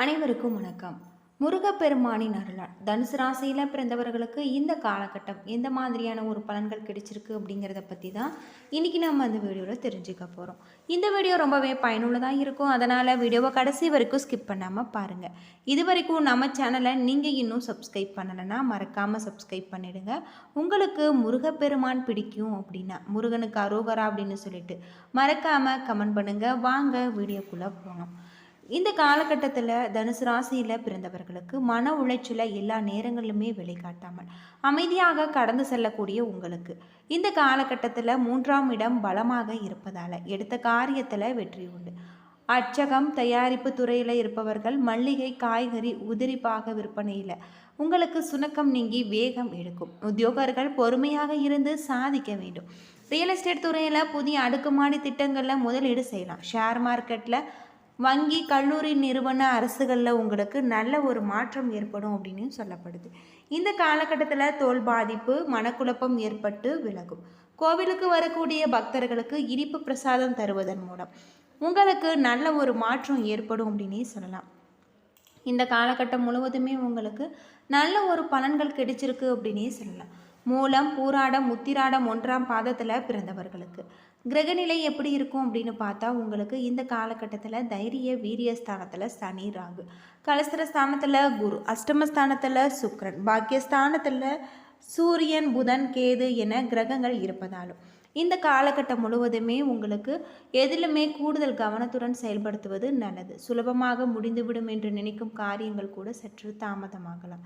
அனைவருக்கும் வணக்கம். முருகப்பெருமானின் அருளால் தனுசு ராசியில் பிறந்தவர்களுக்கு இந்த காலகட்டம் எந்த மாதிரியான ஒரு பலன்கள் கிடைச்சிருக்கு அப்படிங்கிறத பற்றி தான் இன்றைக்கி நம்ம அந்த வீடியோவில் தெரிஞ்சுக்க போகிறோம் இந்த வீடியோ ரொம்பவே பயனுள்ளதாக இருக்கும். அதனால் வீடியோவை கடைசி வரைக்கும் ஸ்கிப் பண்ணாமல் பாருங்கள் இது வரைக்கும் நம்ம சேனலை நீங்கள் இன்னும் சப்ஸ்கிரைப் பண்ணலைன்னா மறக்காமல் சப்ஸ்கிரைப் பண்ணிவிடுங்க உங்களுக்கு முருகப்பெருமான் பிடிக்கும் அப்படின்னா முருகனுக்கு அரோகரா அப்படின்னு சொல்லிட்டு மறக்காமல் கமெண்ட் பண்ணுங்கள் வாங்க வீடியோக்குள்ளே போகணும் இந்த காலகட்டத்தில் தனுசு ராசியில் பிறந்தவர்களுக்கு மன உளைச்சலை எல்லா நேரங்களிலுமே வெளிக்காட்டாமல் அமைதியாக கடந்து செல்லக்கூடிய உங்களுக்கு. இந்த காலகட்டத்தில் மூன்றாம் இடம் பலமாக இருப்பதால் எடுத்த காரியத்தில் வெற்றி உண்டு. அச்சகம் தயாரிப்பு துறையில் இருப்பவர்கள் மல்லிகை காய்கறி உதிரிப்பாக விற்பனையில் உங்களுக்கு சுணக்கம் நீங்கி வேகம் எடுக்கும். உத்தியோகர்கள் பொறுமையாக இருந்து சாதிக்க வேண்டும். ரியல் எஸ்டேட் துறையில் புதிய அடுக்குமாடி திட்டங்களில் முதலீடு செய்யலாம். ஷேர் மார்க்கெட்டில் வங்கி கல்லூரி நிறுவன அரசுகளில் உங்களுக்கு நல்ல ஒரு மாற்றம் ஏற்படும் அப்படின்னு சொல்லப்படுது. இந்த காலகட்டத்தில் தோல் பாதிப்பு மனக்குழப்பம் ஏற்பட்டு விலகும். கோவிலுக்கு வரக்கூடிய பக்தர்களுக்கு இனிப்பு பிரசாதம் தருவதன் மூலம் உங்களுக்கு நல்ல ஒரு மாற்றம் ஏற்படும் அப்படின்னே சொல்லலாம். இந்த காலகட்டம் முழுவதுமே உங்களுக்கு நல்ல ஒரு பலன்கள் கிடைச்சிருக்கு அப்படின்னே சொல்லலாம். மூலம் பூராடம் உத்திராடம் ஒன்றாம் பாதத்தில் பிறந்தவர்களுக்கு. கிரகநிலை எப்படி இருக்கும் அப்படின்னு பார்த்தா உங்களுக்கு இந்த காலகட்டத்தில் தைரிய வீரிய ஸ்தானத்தில் சனி ராகு. கலஸ்திர ஸ்தானத்தில் குரு அஷ்டமஸ்தானத்தில் சுக்ரன் பாக்கியஸ்தானத்தில் சூரியன் புதன் கேது என கிரகங்கள் இருப்பதாலும் இந்த காலகட்டம் முழுவதுமே உங்களுக்கு எதிலுமே கூடுதல் கவனத்துடன் செயல்படுத்துவது நல்லது. சுலபமாக முடிந்துவிடும் என்று நினைக்கும் காரியங்கள் கூட சற்று தாமதமாகலாம்.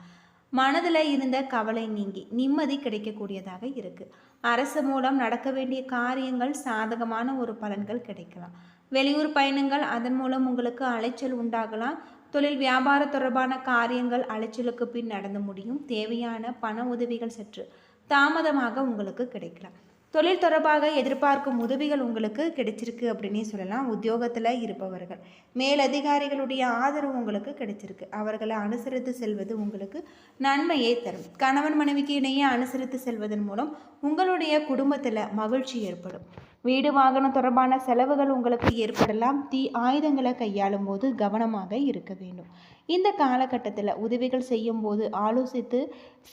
மனதில் இருந்த கவலை நீங்கி நிம்மதி கிடைக்கக்கூடியதாக இருக்குது அரசு மூலம் நடக்க வேண்டிய காரியங்கள் சாதகமான ஒரு பலன்கள் கிடைக்கலாம். வெளியூர் பயணங்கள் அதன் மூலம் உங்களுக்கு அலைச்சல் உண்டாகலாம். தொழில் வியாபார தொடர்பான காரியங்கள் அலைச்சலுக்கு பின் நடந்து முடியும். தேவையான பண உதவிகள் சற்று தாமதமாக உங்களுக்கு கிடைக்கலாம். தொழில் தொடர்பாக எதிர்பார்க்கும் உதவிகள் உங்களுக்கு கிடைச்சிருக்கு அப்படின்னே சொல்லலாம். உத்தியோகத்தில் இருப்பவர்கள். மேலதிகாரிகளுடைய ஆதரவு உங்களுக்கு கிடைச்சிருக்கு. அவர்களை அனுசரித்து செல்வது உங்களுக்கு நன்மையை தரும். கணவன் மனைவிக்கு இணையே அனுசரித்து செல்வதன் மூலம் உங்களுடைய குடும்பத்தில் மகிழ்ச்சி ஏற்படும். வீடு வாகனம் தொடர்பான செலவுகள் உங்களுக்கு ஏற்படலாம். தீ ஆயுதங்களை கையாளும் போது கவனமாக இருக்க வேண்டும். இந்த காலகட்டத்தில் உதவிகள் செய்யும் போது ஆலோசித்து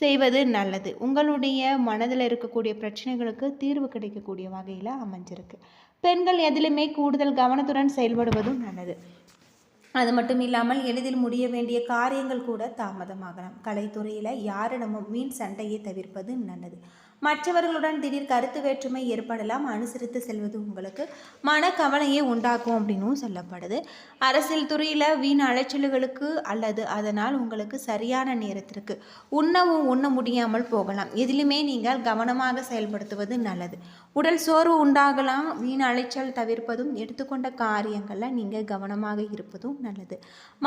செய்வது நல்லது. உங்களுடைய மனதில் இருக்கக்கூடிய பிரச்சனைகளுக்கு தீர்வு கிடைக்கக்கூடிய வகையில் அமைஞ்சிருக்கு. பெண்கள் எதிலுமே கூடுதல் கவனத்துடன் செயல்படுவதும் நல்லது. அது மட்டும் இல்லாமல் எளிதில் முடிய வேண்டிய காரியங்கள் கூட தாமதமாகலாம். கலைத்துறையில் யாரிடமும் மீன் சண்டையை தவிர்ப்பது நல்லது. மற்றவர்களுடன் திடீர் கருத்து வேற்றுமை ஏற்படலாம் அனுசரித்து செல்வது உங்களுக்கு மனக்கவலையை உண்டாக்கும் அப்படின்னும் சொல்லப்படுது. அரசியல் துறையில் வீண் அலைச்சல்களுக்கு அல்லது அதனால் உங்களுக்கு சரியான நேரத்திற்கு உண்ணவும் உண்ண முடியாமல் போகலாம். இதிலுமே நீங்கள் கவனமாக செயல்படுத்துவது நல்லது. உடல் சோர்வு உண்டாகலாம் வீண் அலைச்சல் தவிர்ப்பதும் எடுத்துக்கொண்ட காரியங்களில் நீங்கள் கவனமாக இருப்பதும் நல்லது.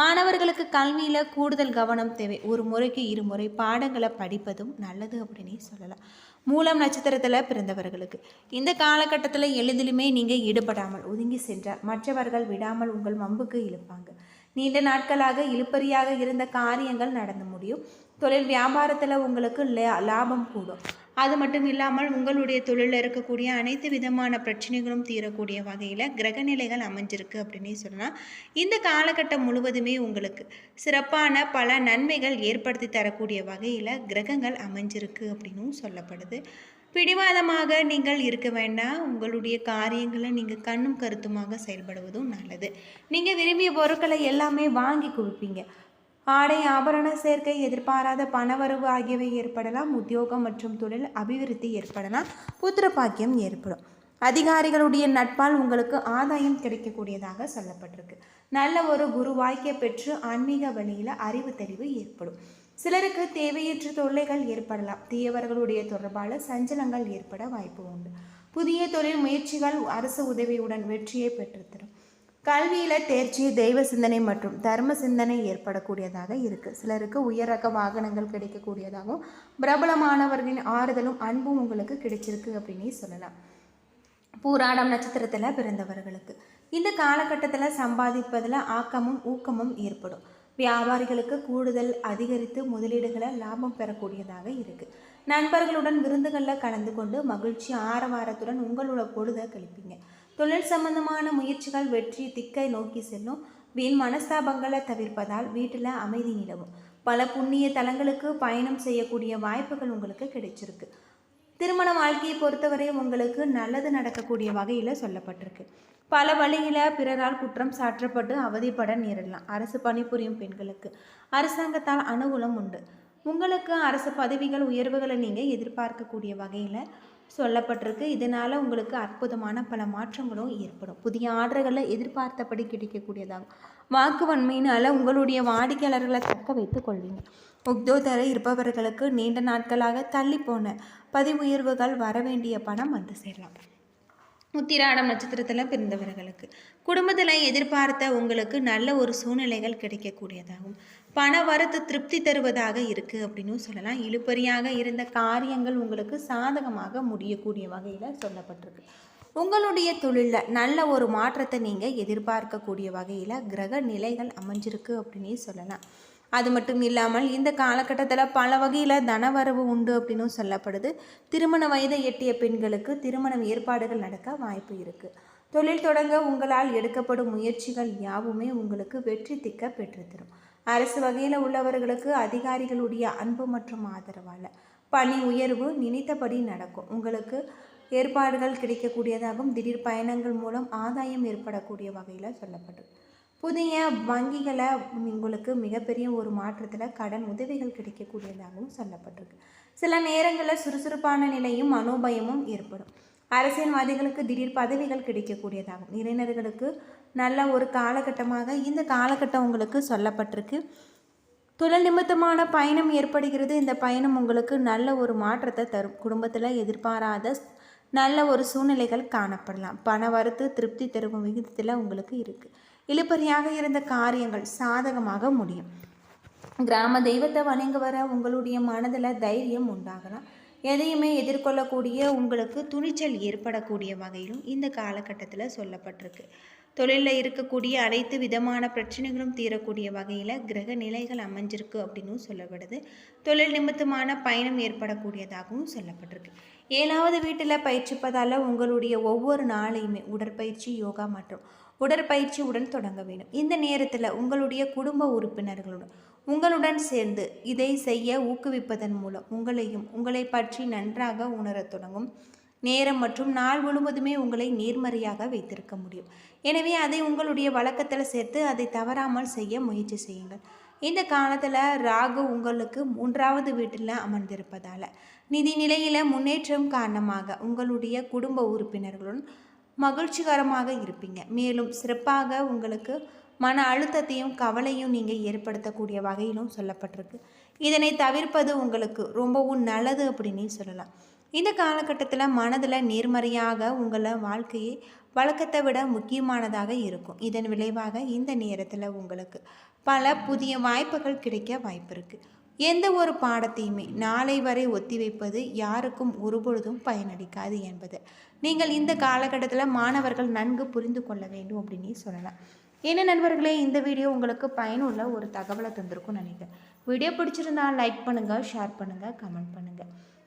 மாணவர்களுக்கு கல்வியில் கூடுதல் கவனம் தேவை. ஒரு முறைக்கு இருமுறை பாடங்களை படிப்பதும் நல்லது அப்படின்னே சொல்லலாம். மூலம் நட்சத்திரத்தில் பிறந்தவர்களுக்கு. இந்த காலகட்டத்தில் எளிதிலுமே நீங்கள் ஈடுபடாமல் ஒதுங்கி சென்றால் மற்றவர்கள் விடாமல் உங்கள் மம்புக்கு இழுப்பாங்க. நீண்ட நாட்களாக இழுப்பறியாக இருந்த காரியங்கள் நடந்து முடியும். தொழில் வியாபாரத்தில் உங்களுக்கு லாபம் கூடும். அது மட்டும் இல்லாமல் உங்களுடைய தொழிலில் இருக்கக்கூடிய அனைத்து விதமான பிரச்சனைகளும் தீரக்கூடிய வகையில் கிரகநிலைகள் அமைஞ்சிருக்கு அப்படின்னே சொல்லலாம் இந்த காலகட்டம் முழுவதுமே உங்களுக்கு சிறப்பான பல நன்மைகள் ஏற்படுத்தி தரக்கூடிய வகையில் கிரகங்கள் அமைஞ்சிருக்கு அப்படின்னும் சொல்லப்படுது. பிடிவாதமாக நீங்கள் இருக்க வேண்டாம். உங்களுடைய காரியங்களை நீங்கள் கண்ணும் கருத்துமாக செயல்படுவதும் நல்லது. நீங்கள் விரும்பிய பொருட்களை எல்லாமே வாங்கி கொடுப்பீங்க. ஆடை ஆபரண சேர்க்கை எதிர்பாராத பணவரவு ஆகியவை ஏற்படலாம். உத்தியோகம் மற்றும் தொழில் அபிவிருத்தி ஏற்படலாம். புத்திர பாக்கியம் ஏற்படும். அதிகாரிகளுடைய நட்பால் உங்களுக்கு ஆதாயம் கிடைக்கக்கூடியதாக சொல்லப்பட்டிருக்கு. நல்ல ஒரு குரு வாய்க்கை பெற்று ஆன்மீக வழியில் அறிவு தெளிவு ஏற்படும். சிலருக்கு தேவையற்ற தொல்லைகள் ஏற்படலாம். தீயவர்களுடைய தொடர்பால் சஞ்சலங்கள் ஏற்பட வாய்ப்பு உண்டு. புதிய தொழில் முயற்சிகள் அரசு உதவியுடன் வெற்றியை பெற்றுத்தரும் கல்வியில் தேர்ச்சி தெய்வ சிந்தனை மற்றும் தர்ம சிந்தனை ஏற்படக்கூடியதாக இருக்குது சிலருக்கு உயரக வாகனங்கள் கிடைக்கக்கூடியதாகவும் பிரபலமானவர்களின் ஆறுதலும் அன்பும் உங்களுக்கு கிடைச்சிருக்கு அப்படின்னே சொல்லலாம். பூராடம் நட்சத்திரத்தில் பிறந்தவர்களுக்கு. இந்த காலகட்டத்தில் சம்பாதிப்பதில் ஆக்கமும் ஊக்கமும் ஏற்படும். வியாபாரிகளுக்கு கூடுதல் அதிகரித்து முதலீடுகளை லாபம் பெறக்கூடியதாக இருக்குது நண்பர்களுடன் விருந்துகளில் கலந்து கொண்டு மகிழ்ச்சி ஆரவாரத்துடன் உங்களோட பொழுதை கழிப்பீங்க. தொழில் சம்பந்தமான முயற்சிகள் வெற்றி திக்கை நோக்கி செல்லும். வீண் மனஸ்தாபங்களை தவிர்ப்பதால் வீட்டில் அமைதி நிலவும். பல புண்ணிய தலங்களுக்கு பயணம் செய்யக்கூடிய வாய்ப்புகள் உங்களுக்கு கிடைச்சிருக்கு. திருமண வாழ்க்கையை பொறுத்தவரை உங்களுக்கு நல்லது நடக்கக்கூடிய வகையில் சொல்லப்பட்டிருக்கு. பல வழியில் பிறரால் குற்றம் சாற்றப்பட்டு அவதிப்பட நேரிடலாம். அரசு பணிபுரியும் பெண்களுக்கு அரசாங்கத்தால் அனுகூலம் உண்டு. உங்களுக்கு அரசு பதவிகள் உயர்வுகளை நீங்கள் எதிர்பார்க்கக்கூடிய வகையில் சொல்லப்பட்டிருக்கு. இதனால் உங்களுக்கு அற்புதமான பல மாற்றங்களும் ஏற்படும். புதிய ஆர்டர்களை எதிர்பார்த்தபடி கிடைக்கக்கூடியதாகும். வாக்கு வன்மையினால் உங்களுடைய வாடிக்கையாளர்களை தக்க வைத்துக் கொள்வீங்க. உக்தோதர இருப்பவர்களுக்கு நீண்ட நாட்களாக தள்ளி போன பதிவு உயர்வுகள் வர வேண்டிய பணம் வந்து சேரலாம். உத்திராடம் நட்சத்திரத்தில் பிறந்தவர்களுக்கு. குடும்பத்தில் எதிர்பார்த்த உங்களுக்கு நல்ல ஒரு சூழ்நிலைகள் கிடைக்கக்கூடியதாகும். பண வரத்து திருப்தி தருவதாக இருக்குது அப்படின்னு சொல்லலாம். இழுபறியாக இருந்த காரியங்கள் உங்களுக்கு சாதகமாக முடியக்கூடிய வகையில் சொல்லப்பட்டிருக்கு. உங்களுடைய தொழிலில் நல்ல ஒரு மாற்றத்தை நீங்கள் எதிர்பார்க்கக்கூடிய வகையில் கிரக நிலைகள் அமைஞ்சிருக்கு அப்படின்னே சொல்லலாம். அது மட்டும் இல்லாமல் இந்த காலகட்டத்தில் பல வகையில் தனவரவு உண்டு அப்படின்னும் சொல்லப்படுது. திருமண வயதை எட்டிய பெண்களுக்கு திருமணம் ஏற்பாடுகள் நடக்க வாய்ப்பு இருக்குது தொழில் தொடங்க உங்களால் எடுக்கப்படும் முயற்சிகள் யாவுமே உங்களுக்கு வெற்றி திக்க பெற்றுத்தரும் அரசு வகையில் உள்ளவர்களுக்கு அதிகாரிகளுடைய அன்பு மற்றும் ஆதரவால். பணி உயர்வு நினைத்தபடி நடக்கும். உங்களுக்கு ஏற்பாடுகள் கிடைக்கக்கூடியதாகவும் திடீர் பயணங்கள் மூலம் ஆதாயம் ஏற்படக்கூடிய வகையில் சொல்லப்பட்டிருக்கு புதிய வங்கிகளை உங்களுக்கு மிகப்பெரிய ஒரு மாற்றத்தில் கடன் உதவிகள் கிடைக்கக்கூடியதாகவும் சொல்லப்பட்டிருக்கு. சில நேரங்களில் சுறுசுறுப்பான நிலையும் மனோபயமும் ஏற்படும். அரசியல்வாதிகளுக்கு திடீர் பதவிகள் கிடைக்கக்கூடியதாகும். இளைஞர்களுக்கு நல்ல ஒரு காலகட்டமாக இந்த காலகட்டம் உங்களுக்கு சொல்லப்பட்டிருக்கு. தொழில் நிமித்தமான பயணம் ஏற்படுகிறது. இந்த பயணம் உங்களுக்கு நல்ல ஒரு மாற்றத்தை தரும். குடும்பத்தில் எதிர்பாராத நல்ல ஒரு சூழ்நிலைகள் காணப்படலாம். பண வரத்து திருப்தி தரும் விகிதத்தில் உங்களுக்கு இருக்குது இழுப்பறியாக இருந்த காரியங்கள் சாதகமாக முடியும். கிராம தெய்வத்தை வணங்க வர உங்களுடைய மனதில் தைரியம் உண்டாகலாம். எதையுமே எதிர்கொள்ளக்கூடிய உங்களுக்கு துணிச்சல் ஏற்படக்கூடிய வகையிலும் இந்த காலகட்டத்தில் சொல்லப்பட்டிருக்கு. தொழிலில் இருக்கக்கூடிய அனைத்து விதமான பிரச்சனைகளும் தீரக்கூடிய வகையில் கிரக நிலைகள் அமைஞ்சிருக்கு அப்படின்னு சொல்லப்படுது. தொழில் நிமித்தமான பயணம் ஏற்படக்கூடியதாகவும் சொல்லப்பட்டிருக்கு. ஏழாவது வீட்டில் பயிற்சிப்பதால் உங்களுடைய ஒவ்வொரு நாளையுமே உடற்பயிற்சி யோகா மற்றும் உடற்பயிற்சியுடன் தொடங்க வேண்டும். இந்த நேரத்தில் உங்களுடைய குடும்ப உறுப்பினர்களுடன் உங்களுடன் சேர்ந்து இதை செய்ய ஊக்குவிப்பதன் மூலம் உங்களையும் உங்களை பற்றி நன்றாக உணரத் தொடங்கும் நேரம் மற்றும் நாள் முழுவதுமே உங்களை நேர்மறையாக வைத்திருக்க முடியும். எனவே அதை உங்களுடைய வழக்கத்தில் சேர்த்து அதை தவறாமல் செய்ய முயற்சி செய்யுங்கள். இந்த காலத்தில் ராகு உங்களுக்கு மூன்றாவது வீட்டில் அமர்ந்திருப்பதால் நிதி நிலையில் முன்னேற்றம் காரணமாக உங்களுடைய குடும்ப உறுப்பினர்களுடன் மகிழ்ச்சிகரமாக இருப்பீங்க. மேலும் சிறப்பாக உங்களுக்கு மன அழுத்தத்தையும் கவலையும் நீங்கள் ஏற்படுத்தக்கூடிய வகையிலும் சொல்லப்பட்டிருக்கு. இதனை தவிர்ப்பது உங்களுக்கு ரொம்பவும் நல்லது அப்படின்னு சொல்லலாம். இந்த காலகட்டத்தில் மனதில் நேர்மறையாக உங்களை வாழ்க்கையை வழக்கத்தை விட முக்கியமானதாக இருக்கும். இதன் விளைவாக இந்த நேரத்தில் உங்களுக்கு பல புதிய வாய்ப்புகள் கிடைக்க வாய்ப்பு இருக்குது எந்த ஒரு பாடத்தையுமே நாளை வரை ஒத்தி வைப்பது யாருக்கும் ஒருபொழுதும் பயனளிக்காது என்பது. நீங்கள் இந்த காலகட்டத்தில் மாணவர்கள் நன்கு புரிந்து கொள்ள வேண்டும் அப்படின்னு சொல்லலாம். என்ன நண்பர்களே இந்த வீடியோ உங்களுக்கு பயனுள்ள ஒரு தகவலை தந்திருக்கும் நினைக்கிறேன். வீடியோ பிடிச்சிருந்தா லைக் பண்ணுங்கள் ஷேர் பண்ணுங்கள் கமெண்ட் பண்ணுங்கள்